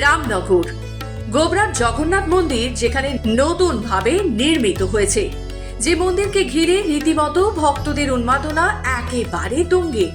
রামনগর। গোবরার জগন্নাথ মন্দির যেখানে নতুন ভাবে নির্মিত হয়েছে। যে মন্দিরকে ঘিরে রীতিমতো ভক্তদের উন্মাদনা একেবারে তুঙ্গে।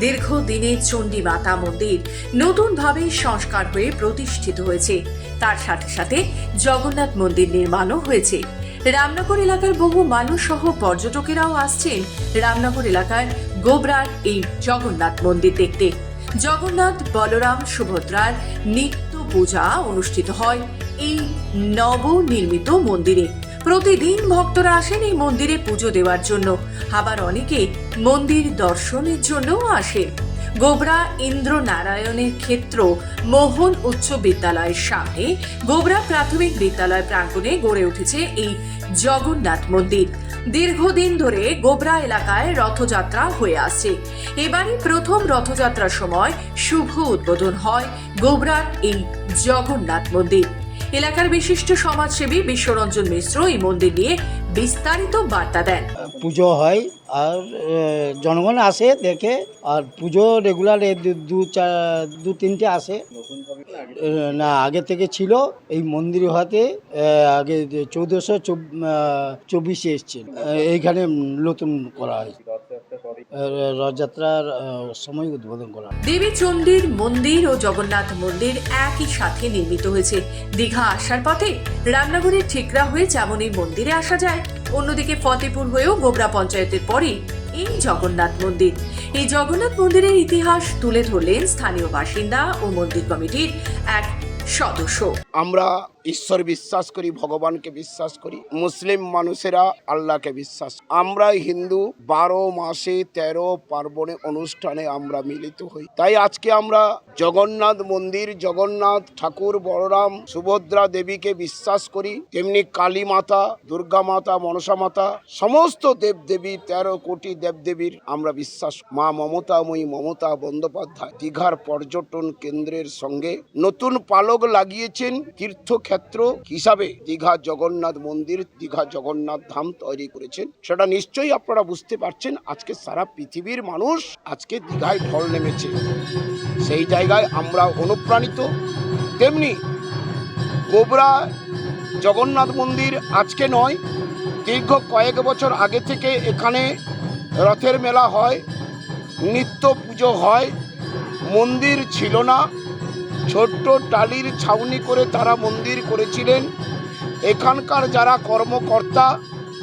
দীর্ঘদিনের চণ্ডী মাতা মন্দির নতুনভাবে সংস্কার হয়ে প্রতিষ্ঠিত হয়েছে। তার সাথে সাথে জগন্নাথ মন্দির নির্মাণও হয়েছে। রামনগর এলাকার বহু মানুষ সহ পর্যটকেরাও আসছেন রামনগর এলাকার গোবরার এই জগন্নাথ মন্দির দেখতে। জগন্নাথ বলরাম সুভদ্রার নিত্য পূজা অনুষ্ঠিত হয় এই নবনির্মিত মন্দিরে। প্রতিদিন ভক্তরা আসেন এই মন্দিরে পুজো দেওয়ার জন্য। আবার অনেকে মন্দির দর্শনের জন্যও আসেন। গোবরা ইন্দ্র নারায়ণের ক্ষেত্র মোহন উচ্চ বিদ্যালয়ের সামনে। গোবরা প্রাথমিক বিদ্যালয় প্রাঙ্গণে গড়ে উঠেছে এই জগন্নাথ মন্দির। দীর্ঘদিন ধরে গোবরা এলাকায় রথযাত্রা হয়ে আসছে। এবারই প্রথম রথযাত্রার সময় শুভ উদ্বোধন হয় গোবরার এই জগন্নাথ মন্দির। এলাকার বিশিষ্ট সমাজসেবী বিশ্বরঞ্জন মিশ্র এই মন্দির নিয়ে বিস্তারিত বার্তা দেন। পুজো হয় আর জনগণ আসে দেখে আর পুজো রেগুলার দু চার দু তিনটে আসে। না আগে থেকে ছিল এই মন্দির এ, আগে চৌদ্দশো চব্বিশে এসছে এইখানে নতুন করা হয় রথযাত্রার সময় উদ্বোধন করা দেবী চণ্ডীর মন্দির ও জগন্নাথ মন্দির একই সাথে নির্মিত হয়েছে। দীঘা আসার পথে রামনগরের ঠিকরা হয়ে যেমন এই মন্দিরে আসা যায় অন্যদিকে ফতেপুর হয়েও গোবরা পঞ্চায়েতের পরই এই জগন্নাথ মন্দির। এই জগন্নাথ মন্দিরের ইতিহাস তুলে ধরলেন স্থানীয় বাসিন্দা ও মন্দির কমিটির এক সদস্য। আমরা ঈশ্বর বিশ্বাস করি, ভগবানকে বিশ্বাস করি, মুসলিম মানুষেরা আল্লাহকে বিশ্বাস আমরা হিন্দু, বারো মাসে তেরো পার্বণে অনুষ্ঠানে আমরা মিলিত হই। তাই আজকে আমরা জগন্নাথ মন্দির, জগন্নাথ ঠাকুর, বলরাম, সুভদ্রা দেবীকে বিশ্বাস করি। তেমনি কালী মাতা, দুর্গা মাতা, মনসা মাতা, সমস্ত দেবদেবী, তেরো কোটি দেবদেবীর আমরা বিশ্বাস। মা মমতাময়ী মমতা বন্দ্যোপাধ্যায় দীঘার পর্যটন কেন্দ্রের সঙ্গে নতুন পালক লাগিয়েছেন তীর্থক্ষেত্র হিসাবে দীঘা জগন্নাথ মন্দির, দীঘা জগন্নাথ ধাম তৈরি করেছেন। সেটা নিশ্চয়ই আপনারা বুঝতে পারছেন, আজকে সারা পৃথিবীর মানুষ আজকে দীঘায় ঢল নেমেছে। সেই জায়গায় আমরা অনুপ্রাণিত। তেমনি গোবরা জগন্নাথ মন্দির আজকে নয়, দীর্ঘ কয়েক বছর আগে থেকে এখানে রথের মেলা হয়, নিত্য পুজো হয়। মন্দির ছিল না ছোট্ট টালির ছাউনি করে তারা মন্দির করেছিলেন। এখানকার যারা কর্মকর্তা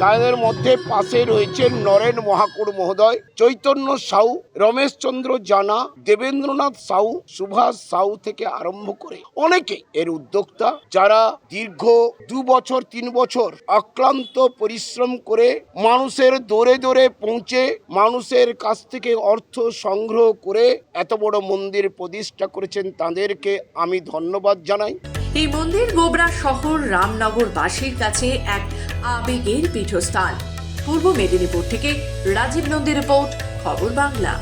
তাদের মধ্যে পাশে রয়েছেন নরেন মহাকুর মহোদয়, চৈতন্য সাউ রমেশচন্দ্র জানা, দেবেন্দ্রনাথ সাউ, সুভাষ সাউ থেকে আরম্ভ করে অনেকে এর উদ্যোক্তা যারা দীর্ঘ দু বছর, তিন বছর আক্রান্ত পরিশ্রম করে মানুষের দৌড়ে দৌড়ে পৌঁছে মানুষের কাছ থেকে অর্থ সংগ্রহ করে এত বড় মন্দির প্রতিষ্ঠা করেছেন তাদেরকে আমি ধন্যবাদ জানাই। এই মন্দির গোবরা শহর রামনগর বাসীর কাছে এক আবেগের পীঠস্থান। পূর্ব মেদিনীপুর থেকে রাজীব নন্দী রিপোর্ট, খবর বাংলা।